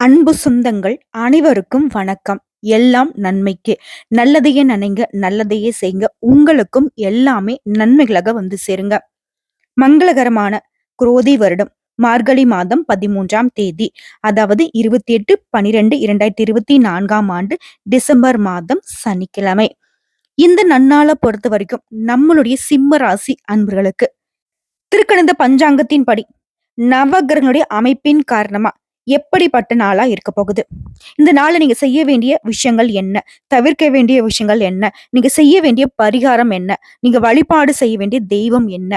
அன்பு சொந்தங்கள் அனைவருக்கும் வணக்கம். எல்லாம் நன்மைக்கு. நல்லதையே நினைங்க நல்லதையே செய்யுங்க உங்களுக்கும் எல்லாமே நன்மைகளாக வந்து சேருங்க. மங்களகரமான குரோதி வருடம். மார்கழி மாதம் பதிமூன்றாம் தேதி அதாவது இருபத்தி எட்டு பனிரெண்டு இரண்டாயிரத்தி இருபத்தி நான்காம் ஆண்டு டிசம்பர் மாதம் சனிக்கிழமை. இந்த நன்னாளை பொறுத்த வரைக்கும் நம்மளுடைய சிம்ம ராசி அன்பர்களுக்கு திருக்கணிந்த பஞ்சாங்கத்தின் படி நவகிரகங்களுடைய அமைப்பின் காரணமா எப்படிப்பட்ட நாளா இருக்க போகுது? இந்த நாளை நீங்க செய்ய வேண்டிய விஷயங்கள் என்ன? தவிர்க்க வேண்டிய விஷயங்கள் என்ன? நீங்க செய்ய வேண்டிய பரிகாரம் என்ன? நீங்க வழிபாடு செய்ய வேண்டிய தெய்வம் என்ன?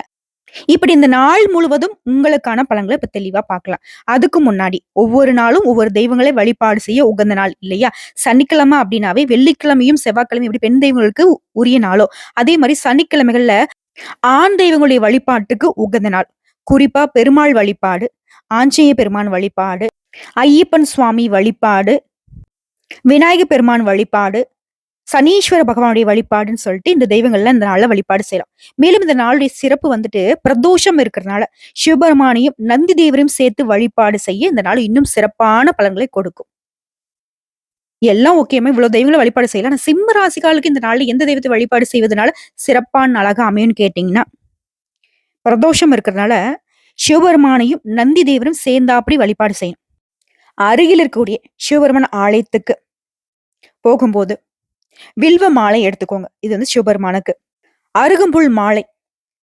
இப்படி இந்த நாள் முழுவதும் உங்களுக்கான பலன்களை இப்ப தெளிவா பார்க்கலாம். அதுக்கு முன்னாடி ஒவ்வொரு நாளும் ஒவ்வொரு தெய்வங்களை வழிபாடு செய்ய உகந்த நாள் இல்லையா? சனிக்கிழமை அப்படின்னாவே வெள்ளிக்கிழமையும் செவ்வாய்க்கிழமையும் இப்படி பெண் தெய்வங்களுக்கு உரிய நாளோ? அதே மாதிரி சனிக்கிழமைகள்ல ஆண் தெய்வங்களுடைய வழிபாட்டுக்கு உகந்த நாள். குறிப்பா பெருமாள் வழிபாடு ஆஞ்சநேய பெருமான் வழிபாடு ஐயப்பன் சுவாமி வழிபாடு விநாயக பெருமான் வழிபாடு சனீஸ்வர பகவானுடைய வழிபாடுன்னு சொல்லிட்டு இந்த தெய்வங்கள்ல இந்த நாளில் வழிபாடு செய்யலாம் மேலும் இந்த நாளுடைய சிறப்பு வந்துட்டு பிரதோஷம் இருக்கிறதுனால சிவபெருமானையும் நந்தி தேவரையும் சேர்த்து வழிபாடு செய்ய இந்த நாள் இன்னும் சிறப்பான பலன்களை கொடுக்கும். எல்லாம் ஓகேமே இவ்வளவு தெய்வங்களை வழிபாடு செய்யலாம் ஆனா சிம்ம ராசிகாலுக்கு இந்த நாள்ல எந்த தெய்வத்தை வழிபாடு செய்வதனால சிறப்பான அழகா அமையும்னு கேட்டீங்கன்னா பிரதோஷம் இருக்கிறதுனால சிவபெருமானையும் நந்தி தேவரும் சேர்ந்தாப்படி வழிபாடு செய்யணும். அருகில் இருக்கக்கூடிய சிவபெருமான் ஆலயத்துக்கு போகும்போது வில்வ மாலை எடுத்துக்கோங்க. இது வந்து சிவபெருமானுக்கு. அருகம்புல் மாலை.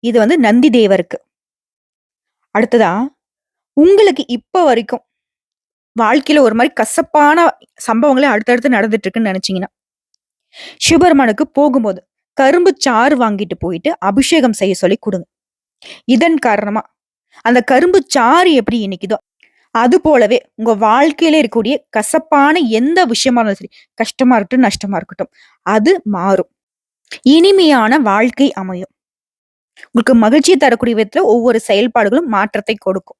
இது வந்து நந்தி தேவருக்கு அடுத்ததா உங்களுக்கு இப்ப வரைக்கும் வாழ்க்கையில ஒரு மாதிரி கசப்பான சம்பவங்களே அடுத்தடுத்து நடந்துட்டு இருக்குன்னு நினைச்சீங்கன்னா சிவபெருமானுக்கு போகும்போது கரும்பு சாறு வாங்கிட்டு போயிட்டு அபிஷேகம் செய்ய சொல்லி கொடுங்க. இதன் காரணமா அந்த கரும்பு சாறு எப்படி இன்னைக்குதோ அது போலவே உங்க வாழ்க்கையில இருக்கக்கூடிய கசப்பான எந்த விஷயமா இருந்தாலும் சரி கஷ்டமா இருக்கட்டும் நஷ்டமா இருக்கட்டும் அது மாறும். இனிமையான வாழ்க்கை அமையும். உங்களுக்கு மகிழ்ச்சியை தரக்கூடிய விதத்துல ஒவ்வொரு செயல்பாடுகளும் மாற்றத்தை கொடுக்கும்.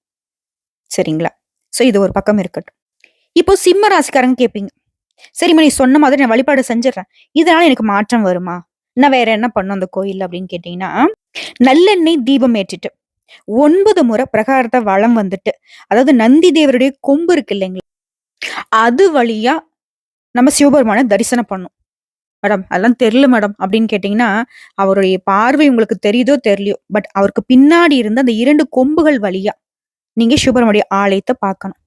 சரிங்களா? சோ இது ஒரு பக்கம் இருக்கட்டும். இப்போ சிம்ம ராசிக்காரங்க கேட்பீங்க சரிம்மா நீ சொன்ன மாதிரி நான் வழிபாடு செஞ்சிடறேன். இதனால எனக்கு மாற்றம் வருமா? நான் வேற என்ன பண்ணும் அந்த கோயில் அப்படின்னு கேட்டீங்கன்னா நல்லெண்ணெய் தீபம் ஏற்றிட்டு ஒன்பது முறை பிரகாரத்தை வளம் வந்துட்டு. அதாவது நந்தி தேவருடைய கொம்பு இருக்கு இல்லைங்களா? அது வழியா நம்ம சிவபெருமான தரிசனம் பண்ணும் மேடம் அதெல்லாம் தெரியல மேடம். அப்படின்னு கேட்டீங்கன்னா அவருடைய பார்வை உங்களுக்கு தெரியுதோ தெரியலையோ பட் அவருக்கு பின்னாடி இருந்த அந்த இரண்டு கொம்புகள் வழியா நீங்க சிவபெருமானுடைய ஆலயத்தை பார்க்கணும்.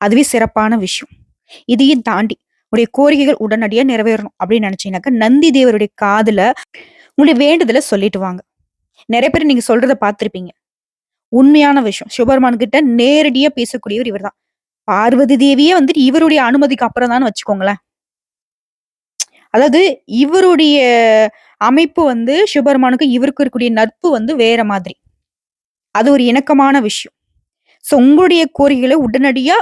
அதுவே சிறப்பான விஷயம். இதையும் தாண்டி உங்களுடைய கோரிக்கைகள் உடனடியா நிறைவேறணும் அப்படின்னு நினைச்சீங்கன்னாக்கா நந்தி தேவருடைய காதுல உங்களுடைய வேண்டுதலை சொல்லிட்டு வாங்க. நிறைய பேர் நீங்க சொல்றத பார்த்துருப்பீங்க. உண்மையான விஷயம். சிவபெருமான் கிட்ட நேரடியா பேசக்கூடியவர் இவர் தான் பார்வதி தேவியே வந்துட்டு இவருடைய அனுமதிக்கு அப்புறம் தான் வச்சுக்கோங்களேன். அதாவது இவருடைய அமைப்பு வந்து சிவபெருமானுக்கு இவருக்கு இருக்கக்கூடிய நட்பு வந்து வேற மாதிரி. அது ஒரு இணக்கமான விஷயம். ஸோ உங்களுடைய கோரிக்கைகளை உடனடியா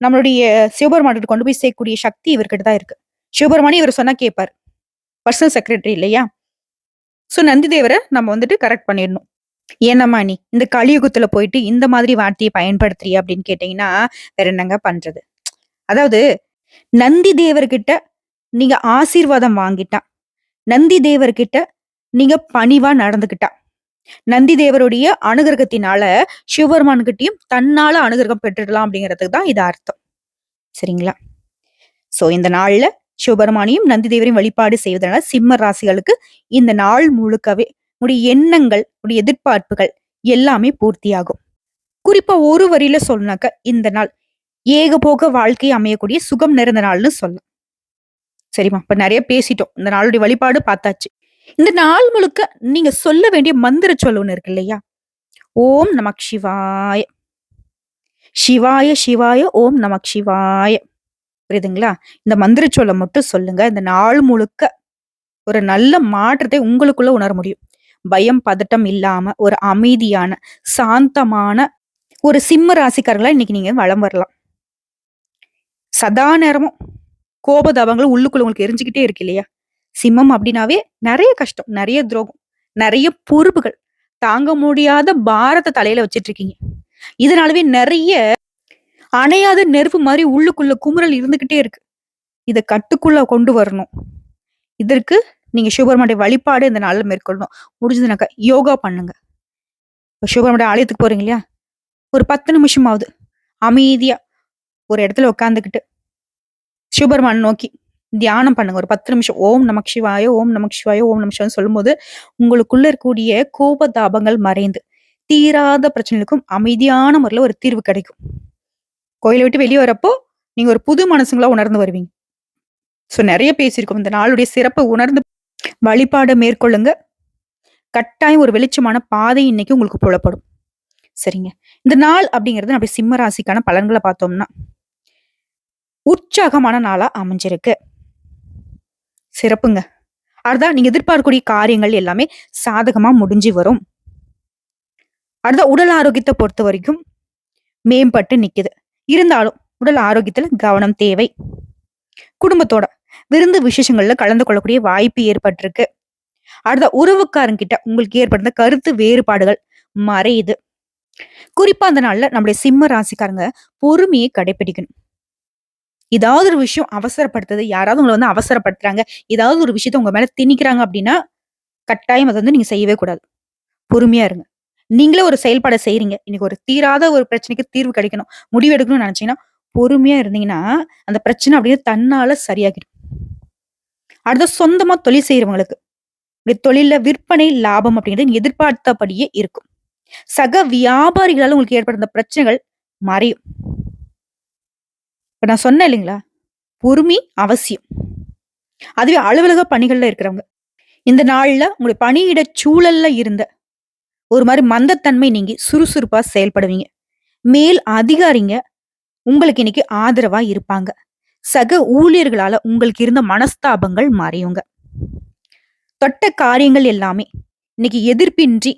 நம்மளுடைய சிவபெருமானுக்கு கொண்டு போய் சேர்க்கக்கூடிய சக்தி இவர்கிட்ட தான் இருக்கு. சிவபெருமானி இவர் சொன்னா கேட்பார் பர்சனல் செக்ரட்டரி இல்லையா? ஸோ நந்தி தேவரை நம்ம வந்துட்டு கரெக்ட் பண்ணிடணும். ஏன்னம்மா நீ இந்த கலியுகத்துல போயிட்டு இந்த மாதிரி வார்த்தையை பயன்படுத்துறிய அப்படின்னு கேட்டீங்கன்னா வேற என்னங்க பண்றது? அதாவது நந்தி தேவர்கிட்ட நீங்க ஆசீர்வாதம் வாங்கிட்டான். நந்தி தேவர்கிட்ட நீங்க பணிவா நடந்துகிட்டா நந்தி தேவருடைய அனுகிரகத்தினால சிவபெருமான் கிட்டையும் தன்னால அனுகிரகம் பெற்றுடலாம் அப்படிங்கிறதுக்கு தான் இது அர்த்தம். சரிங்களா? சோ இந்த நாள்ல சிவபெருமானையும் நந்திதேவரையும் வழிபாடு செய்வதனால சிம்ம ராசிகளுக்கு இந்த நாள் முழுக்கவே உடைய எண்ணங்கள் உடைய எதிர்பார்ப்புகள் எல்லாமே பூர்த்தியாகும். குறிப்பா ஒரு வரியில சொல்லணாக்க இந்த நாள் ஏகபோக வாழ்க்கை அமையக்கூடிய சுகம் நிறைந்த நாள்னு சொல்லலாம். சரிம்மா இப்ப நிறைய பேசிட்டோம். இந்த நாளுடைய வழிபாடு பார்த்தாச்சு. இந்த நாள் முழுக்க நீங்க சொல்ல வேண்டிய மந்திர சொல் ஒண்ணு இருக்கு இல்லையா? ஓம் நமக் சிவாய. சிவாய சிவாய ஓம் நமக் சிவாய. புரியுதுங்களா? இந்த மந்திர சொல்ல மட்டும் சொல்லுங்க. இந்த நாள் முழுக்க ஒரு நல்ல மாற்றத்தை உங்களுக்குள்ள உணர முடியும். பயம் பதட்டம் இல்லாம ஒரு அமைதியான சாந்தமான ஒரு சிம்ம ராசிக்காரங்களா இன்னைக்கு நீங்க வளம் வரலாம். சதா நேரமும் கோபதாபங்களும் உள்ளுக்குள்ள உங்களுக்கு எரிஞ்சுக்கிட்டே இருக்கு இல்லையா? சிம்மம் அப்படின்னாவே நிறைய கஷ்டம் நிறைய துரோகம் நிறைய பொறுப்புகள். தாங்க முடியாத பாரத்தை தலையில வச்சிட்டு இருக்கீங்க. இதனாலவே நிறைய அணையாத நெருப்பு மாதிரி உள்ளுக்குள்ள குமுறல் இருந்துகிட்டே இருக்கு. இதை கட்டுக்குள்ள கொண்டு வரணும். இதற்கு நீங்க சிவபெருமானுடைய வழிபாடு இந்த நாளில் மேற்கொள்ளணும். முடிஞ்சதுனாக்கா யோகா பண்ணுங்க. இப்போ சிவபெருமானுடைய ஆலயத்துக்கு போறீங்க இல்லையா? ஒரு பத்து நிமிஷமாவது அமைதியா ஒரு இடத்துல உட்காந்துக்கிட்டு சிவபெருமான் நோக்கி தியானம் பண்ணுங்க. ஒரு பத்து நிமிஷம். ஓம் நமக் சிவாய ஓம் நமக் சிவாய ஓம் நமக் சிவாய சொல்லும்போது உங்களுக்குள்ள இருக்கக்கூடிய கோப தாபங்கள் மறைந்து தீராத பிரச்சனைகளுக்கும் அமைதியான முறையில் ஒரு தீர்வு கிடைக்கும். கோயிலை விட்டு வெளியே வரப்போ நீங்க ஒரு புது மனசுங்களா உணர்ந்து வருவீங்க. ஸோ நிறைய பேசியிருக்கோம் இந்த நாளுடைய சிறப்பை உணர்ந்து வழிபாடை மேற்கொள்ளுங்க. கட்டாயம் ஒரு வெளிச்சமான பாதை இன்னைக்கு உங்களுக்கு புலப்படும். சரிங்க. இந்த நாள் அப்படிங்கிறது நம்ம சிம்ம ராசிக்கான பலன்களை பார்த்தோம்னா உற்சாகமான நாளா அமைஞ்சிருக்கு. சிறப்புங்க. அதுதான் நீங்க எதிர்பார்க்கக்கூடிய காரியங்கள் எல்லாமே சாதகமா முடிஞ்சு வரும். அடுத்த உடல் ஆரோக்கியத்தை பொறுத்த வரைக்கும் மேம்பட்டு நிக்குது. இருந்தாலும் உடல் ஆரோக்கியத்துல கவனம் தேவை. குடும்பத்தோட விருந்து விசேஷங்கள்ல கலந்து கொள்ளக்கூடிய வாய்ப்பு ஏற்பட்டிருக்கு. அடுத்த உறவுக்காரங்கிட்ட உங்களுக்கு ஏற்படுத்த கருத்து வேறுபாடுகள் மறையுது. குறிப்பா அந்த நாள்ல நம்முடைய சிம்ம ராசிக்காரங்க பொறுமையை கடைபிடிக்கணும் ஏதாவது ஒரு விஷயம் அவசரப்படுத்துது யாராவது உங்களை வந்து அவசரப்படுத்துறாங்க ஏதாவது ஒரு விஷயத்த உங்க மேல திணிக்கிறாங்க அப்படின்னா கட்டாயம் அதை வந்து நீங்க செய்யவே கூடாது. பொறுமையா இருங்க. நீங்களே ஒரு செயல்பாடை செய்றீங்க. இன்னைக்கு ஒரு தீராத ஒரு பிரச்சனைக்கு தீர்வு கிடைக்கணும். முடிவு எடுக்கணும்னு நினைச்சீங்கன்னா பொறுமையா இருந்தீங்கன்னா அந்த பிரச்சனை அப்படியே தன்னால சரியாகிடும். அடுத்த சொந்தமா தொழில் செய்யறவங்களுக்கு தொழில விற்பனை லாபம் அப்படிங்கிறது எதிர்பார்த்தபடியே இருக்கும். சக வியாபாரிகளால உங்களுக்கு ஏற்படுத்த பிரச்சனைகள் மறையும். இப்ப நான் சொன்னேன் இல்லைங்களா? பொறுமை அவசியம். அதுவே அலுவலக பணிகள்ல இருக்கிறவங்க. இந்த நாள்ல உங்களுடைய பணியிட சூழல்ல இருந்த ஒரு மாதிரி மந்தத்தன்மை நீங்கி சுறுசுறுப்பா செயல்படுவீங்க. மேல் அதிகாரிங்க உங்களுக்கு இன்னைக்கு ஆதரவா இருப்பாங்க. சக ஊழியர்களால உங்களுக்கு இருந்த மனஸ்தாபங்கள் மாறியுங்க. தொட்ட காரியங்கள் எல்லாமே இன்னைக்கு எதிர்ப்பின்றி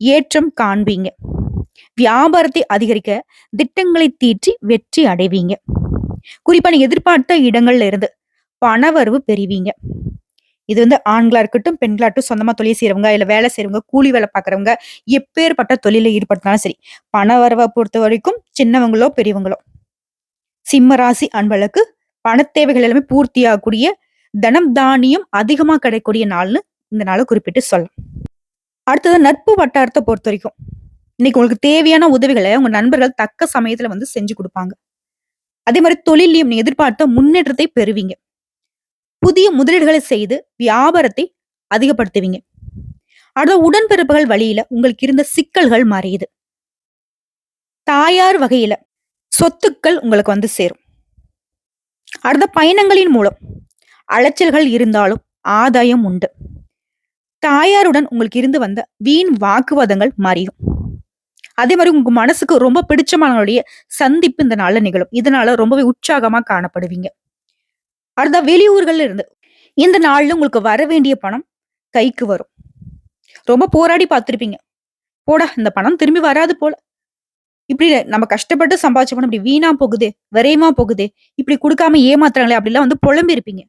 ஏற்றம் காண்பீங்க. வியாபாரத்தை அதிகரிக்க திட்டங்களை தீற்றி வெற்றி அடைவீங்க. குறிப்பா நீங்க எதிர்பார்த்த இடங்கள்ல இருந்து பணவரவு பெறுவீங்க. இது வந்து ஆண்களா இருக்கட்டும் பெண்களாகட்டும் சொந்தமா தொழில் செய்யறவங்க இல்ல வேலை செய்யறவங்க கூலி வேலை பாக்குறவங்க எப்பேற்பட்ட தொழில ஈடுபடுத்தினாலும் சரி பண வரவை பொறுத்த வரைக்கும் சின்னவங்களோ பெரியவங்களோ சிம்ம ராசி அன்பளுக்கு பண தேவைகள் எல்லாமே பூர்த்தியாகக்கூடிய தனம் தானியம் அதிகமா கிடைக்கக்கூடிய நாள்னு இந்த நாளை குறிப்பிட்டு சொல்லலாம். அடுத்தது நட்பு வட்டாரத்தை பொறுத்த வரைக்கும் இன்னைக்கு உங்களுக்கு தேவையான உதவிகளை உங்க நண்பர்கள் தக்க சமயத்துல வந்து செஞ்சு கொடுப்பாங்க. அதே மாதிரி தொழிலையும் நீ எதிர்பார்த்த முன்னேற்றத்தை பெறுவீங்க. புதிய முதலீடுகளை செய்து வியாபாரத்தை அதிகப்படுத்துவீங்க. அடுத்த உடன்பிறப்புகள் வழியில உங்களுக்கு இருந்த சிக்கல்கள் மாறியுது. தாயார் வகையில சொத்துக்கள் உங்களுக்கு வந்து சேரும். அடுத்த பயணங்களின் மூலம் அலைச்சல்கள் இருந்தாலும் ஆதாயம் உண்டு. தாயாருடன் உங்களுக்கு இருந்து வந்த வீண் வாக்குவாதங்கள் மாறியும் அதே மாதிரி உங்க மனசுக்கு ரொம்ப பிடிச்சமானவங்களுடைய சந்திப்பு இந்த நாளில் நிகழும். இதனால ரொம்பவே உற்சாகமா காணப்படுவீங்க. அடுத்த வெளியூர்கள்ல இருந்து. இந்த நாள்ல உங்களுக்கு வர வேண்டிய பணம் கைக்கு வரும். ரொம்ப போராடி பார்த்துருப்பீங்க. போடா இந்த பணம் திரும்பி வராது போல. இப்படி நம்ம கஷ்டப்பட்டு சம்பாதிச்ச பணம் இப்படி வீணா போகுது விரைமா போகுது இப்படி கொடுக்காம ஏமாத்துறாங்களே அப்படிலாம் வந்து புலம்பி இருப்பீங்க.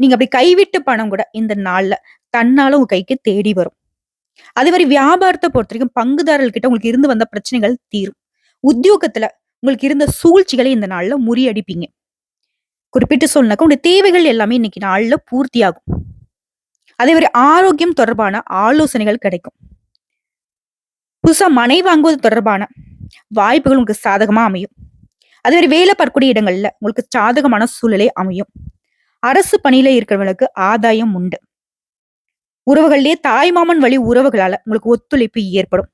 நீங்க அப்படி கைவிட்டு பணம் கூட இந்த நாள்ல தன்னால உங்க கைக்கு தேடி வரும். அதே மாதிரி வியாபாரத்தை பொறுத்த வரைக்கும் பங்குதாரர்கள் கிட்ட உங்களுக்கு இருந்து வந்த பிரச்சனைகள் தீரும். உத்தியோகத்துல உங்களுக்கு இருந்த சூழ்ச்சிகளை இந்த நாள்ல முறியடிப்பீங்க. குறிப்பிட்டு சொல்லனாக்கா உங்களுடைய தேவைகள் எல்லாமே இன்னைக்கு நாள்ல பூர்த்தியாகும். அதே மாதிரி ஆரோக்கியம் தொடர்பான ஆலோசனைகள் கிடைக்கும். புதுசா மனை வாங்குவது தொடர்பான வாய்ப்புகள் உங்களுக்கு சாதகமா அமையும். அதே மாதிரி வேலை பார்க்கக்கூடிய இடங்கள்ல உங்களுக்கு சாதகமான சூழலே அமையும். அரசு பணியில இருக்கிறவங்களுக்கு ஆதாயம் உண்டு. உறவுகள்லயே தாய்மாமன் வழி உறவுகளால உங்களுக்கு ஒத்துழைப்பு ஏற்படும்.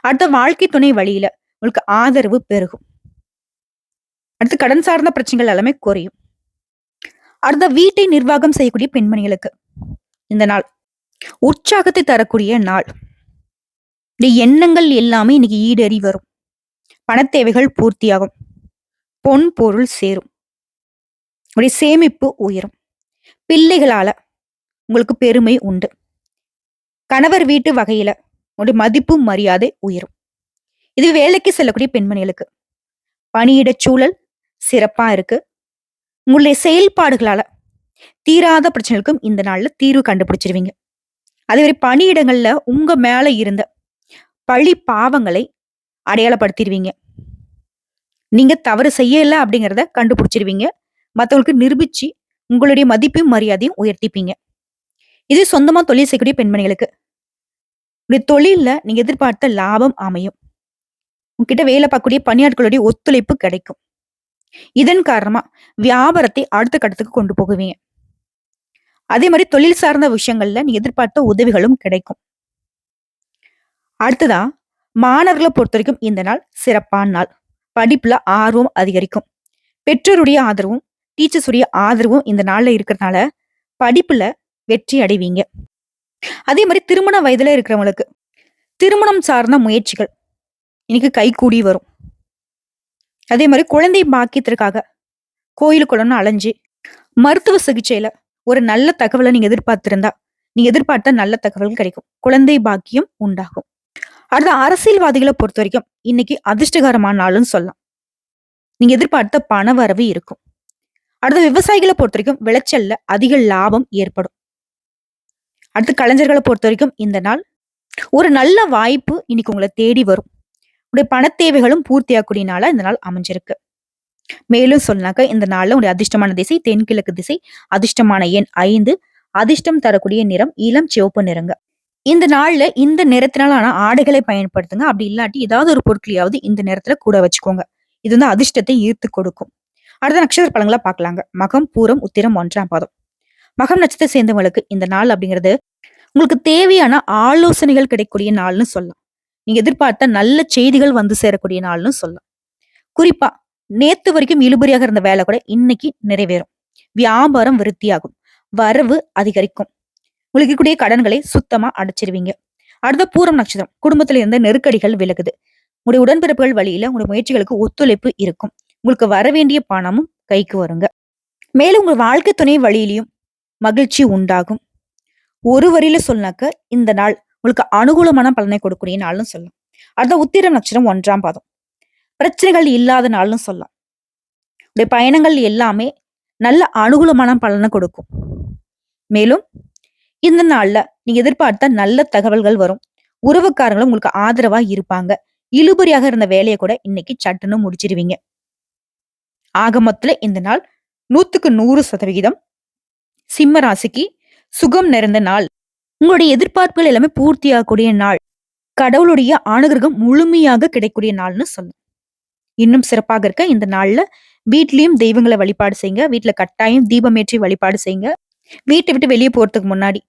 அடுத்த வாழ்க்கை துணை வழியில உங்களுக்கு ஆதரவு பெருகும். அடுத்து கடன் சார்ந்த பிரச்சனைகள் எல்லாமே குறையும். அடுத்த வீட்டை நிர்வாகம் செய்யக்கூடிய பெண்மணிகளுக்கு இந்த நாள். உற்சாகத்தை தரக்கூடிய நாள். இந்த எண்ணங்கள் எல்லாமே இன்னைக்கு ஈடேறி வரும். பணத்தேவைகள் பூர்த்தியாகும். பொன் பொருள் சேரும். உடைய சேமிப்பு உயரும். பிள்ளைகளால உங்களுக்கு பெருமை உண்டு. கணவர் வீட்டு வகையில உடைய மதிப்பு மரியாதை உயரும். இது வேலைக்கு செல்லக்கூடிய பெண்மணிகளுக்கு. பணியிட சூழல் சிறப்பா இருக்கு. உங்களுடைய செயல்பாடுகளால தீராத பிரச்சனைகளுக்கும் இந்த நாள்ல தீர்வு கண்டுபிடிச்சிருவீங்க. அதே மாதிரி பணியிடங்கள்ல உங்க மேல இருந்த பழி பாவங்களை அடையாளப்படுத்திடுவீங்க நீங்க தவறு செய்யல அப்படிங்கிறத கண்டுபிடிச்சிருவீங்க. மற்றவங்களுக்கு நிரூபிச்சு உங்களுடைய மதிப்பையும் மரியாதையும் உயர்த்திப்பீங்க. இது சொந்தமா தொழில் செய்யக்கூடிய பெண்மணிகளுக்கு. உங்களுடைய தொழில நீங்க எதிர்பார்த்த லாபம் அமையும். உங்ககிட்ட வேலை பார்க்கக்கூடிய பணியாட்களுடைய ஒத்துழைப்பு கிடைக்கும். இதன் காரணமா வியாபாரத்தை அடுத்த கட்டத்துக்கு கொண்டு போகுவீங்க. அதே மாதிரி தொழில் சார்ந்த விஷயங்கள்ல நீ எதிர்பார்த்த உதவிகளும் கிடைக்கும். அடுத்ததா மாணவர்களை பொறுத்த வரைக்கும் இந்த நாள் சிறப்பான நாள். படிப்புல ஆர்வம் அதிகரிக்கும். பெற்றோருடைய ஆதரவும் டீச்சர்ஸுடைய ஆதரவும் இந்த நாள்ல இருக்கிறதுனால படிப்புல வெற்றி அடைவீங்க. அதே மாதிரி திருமண வயதுல இருக்கிறவங்களுக்கு திருமணம் சார்ந்த முயற்சிகள். இன்னைக்கு கை கூடி வரும். அதே மாதிரி குழந்தை பாக்கியத்திற்காக கோயிலுக்குள்ளன்னு அலைஞ்சு மருத்துவ சிகிச்சையில ஒரு நல்ல தகவலை நீங்க எதிர்பார்த்திருந்தா நீங்க எதிர்பார்த்த நல்ல தகவல் கிடைக்கும். குழந்தை பாக்கியம் உண்டாகும். அடுத்த அரசியல்வாதிகளை பொறுத்த வரைக்கும் இன்னைக்கு அதிர்ஷ்டகரமான நாளுன்னு சொல்லலாம். நீங்க எதிர்பார்த்த பண வரவு இருக்கும். அடுத்த விவசாயிகளை பொறுத்த வரைக்கும் விளைச்சல்ல அதிக லாபம் ஏற்படும். அடுத்து கலைஞர்களை பொறுத்த வரைக்கும் இந்த நாள் ஒரு நல்ல வாய்ப்பு இன்னைக்கு உங்களை தேடி வரும். உடைய பண தேவைகளும் பூர்த்தியாகக்கூடிய நாளா இந்த நாள் அமைஞ்சிருக்கு. மேலும் சொன்னாக்க இந்த நாள்ல உடைய அதிர்ஷ்டமான திசை தென்கிழக்கு திசை அதிர்ஷ்டமான எண் ஐந்து அதிர்ஷ்டம் தரக்கூடிய நிறம் இளம் சிவப்பு நிறங்க. இந்த நாள்ல இந்த நிறத்தினாலான ஆடைகளை பயன்படுத்துங்க. அப்படி இல்லாட்டி ஏதாவது ஒரு பொருட்களையாவது இந்த நேரத்துல கூட வச்சுக்கோங்க. இது வந்து அதிர்ஷ்டத்தை ஈர்த்து கொடுக்கும். அடுத்த நட்சத்திர பழங்களை பார்க்கலாங்க. மகம் பூரம் உத்திரம் ஒன்றாம் பாதம். மகம் நட்சத்திரம் சேர்ந்தவங்களுக்கு இந்த நாள் அப்படிங்கிறது உங்களுக்கு தேவையான ஆலோசனைகள் கிடைக்கக்கூடிய நாள்னு சொல்லலாம். நீங்க எதிர்பார்த்த நல்ல செய்திகள் வந்து சேரக்கூடிய நாள்னு சொல்லலாம். குறிப்பா நேத்து வரைக்கும் இழுபறியாக இருந்த வேலை கூட இன்னைக்கு நிறைவேறும். வியாபாரம் விருத்தியாகும். வரவு அதிகரிக்கும். உங்களுக்கு கூடிய கடன்களை சுத்தமா அடைச்சிருவீங்க. அடுத்த பூரம் நட்சத்திரம் குடும்பத்துல இருந்த நெருக்கடிகள் விலகுது. உங்களுடைய உடன்பிறப்புகள் வழியில உங்களுடைய முயற்சிகளுக்கு ஒத்துழைப்பு இருக்கும். உங்களுக்கு வர வேண்டிய பணமும் கைக்கு வருங்க. மேலும் உங்கள் வாழ்க்கை துணை வழியிலையும் மகிழ்ச்சி உண்டாகும். ஒரு வரியில சொன்னாக்க இந்த நாள் உங்களுக்கு அனுகூலமான பலனை கொடுக்கக்கூடிய நாள்னு சொல்லலாம். அடுத்த உத்திரம் நட்சத்திரம் ஒன்றாம் பாதம். பிரச்சனைகள் இல்லாத நாள்னு சொல்லலாம். உடைய பயணங்கள் எல்லாமே நல்ல அனுகூலமான பலனை கொடுக்கும். மேலும் இந்த நாள்ல நீங்க எதிர்பார்த்த நல்ல தகவல்கள் வரும். உறவுக்காரங்களும் உங்களுக்கு ஆதரவா இருப்பாங்க. இழுபறியாக இருந்த வேலையை கூட இன்னைக்கு சட்டுன்னு முடிச்சிருவீங்க. ஆக மொத்தத்துல இந்த நாள் நூத்துக்கு நூறு சதவிகிதம். சிம்ம ராசிக்கு சுகம் நிறைந்த நாள். உங்களுடைய எதிர்பார்ப்புகள் எல்லாமே பூர்த்தியாகக்கூடிய நாள். கடவுளுடைய அனுகிரகம் முழுமையாக கிடைக்கக்கூடிய நாள்னு சொல்லும் இன்னும் சிறப்பாக இருக்க இந்த நாள்ல வீட்லயும் தெய்வங்களை வழிபாடு செய்யுங்க. வீட்டுல கட்டாயம் தீபமேற்றி வழிபாடு செய்யுங்க. வீட்டை விட்டு வெளியே போறதுக்கு முன்னாடி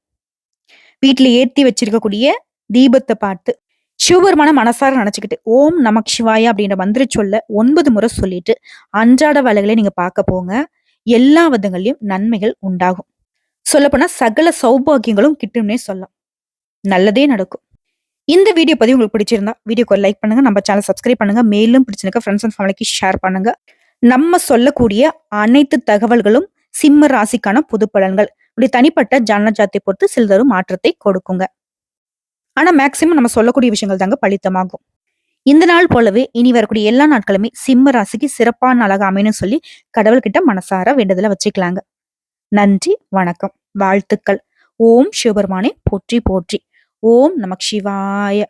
வீட்டுல ஏற்றி வச்சிருக்கக்கூடிய தீபத்தை பார்த்து சிவபெருமான மனசார நினைச்சுக்கிட்டு ஓம் நமக் சிவாயா அப்படின்ற மந்திர சொல்ல ஒன்பது முறை சொல்லிட்டு அன்றாட வேலைகளை நீங்க பார்க்க போங்க. எல்லா விதங்களையும் நன்மைகள் உண்டாகும். சொல்லப்போனா சகல சௌபாகியங்களும் கிட்டும்னே சொல்லலாம். நல்லதே நடக்கும். இந்த வீடியோ பதிவு உங்களுக்கு பிடிச்சிருந்தா வீடியோக்கு லைக் பண்ணுங்க நம்ம சேனல் சப்ஸ்கிரைப் பண்ணுங்க மேலும் பிடிச்சிருக்க ஃப்ரெண்ட்ஸ் அண்ட் ஃபேமிலிக்கு ஷேர் பண்ணுங்க. நம்ம சொல்லக்கூடிய அனைத்து தகவல்களும் சிம்ம ராசிக்கான புது பலன்கள். இப்படி தனிப்பட்ட ஜன ஜாத்தை பொறுத்து சிலதரும் மாற்றத்தை கொடுக்குங்க. ஆனா மேக்சிமம் நம்ம சொல்லக்கூடிய விஷயங்கள் தாங்க பழித்தமாகும் இந்த நாள் போலவே இனி வரக்கூடிய எல்லா நாட்களுமே சிம்ம ராசிக்கு சிறப்பான நாளாக அமையணும்னு சொல்லி கடவுள்கிட்ட மனசார வேண்டுதல வச்சுக்கலாங்க. நன்றி வணக்கம். வாழ்த்துக்கள். ஓம் சிவபெருமானே போற்றி போற்றி. ஓம் நமக் சிவாய.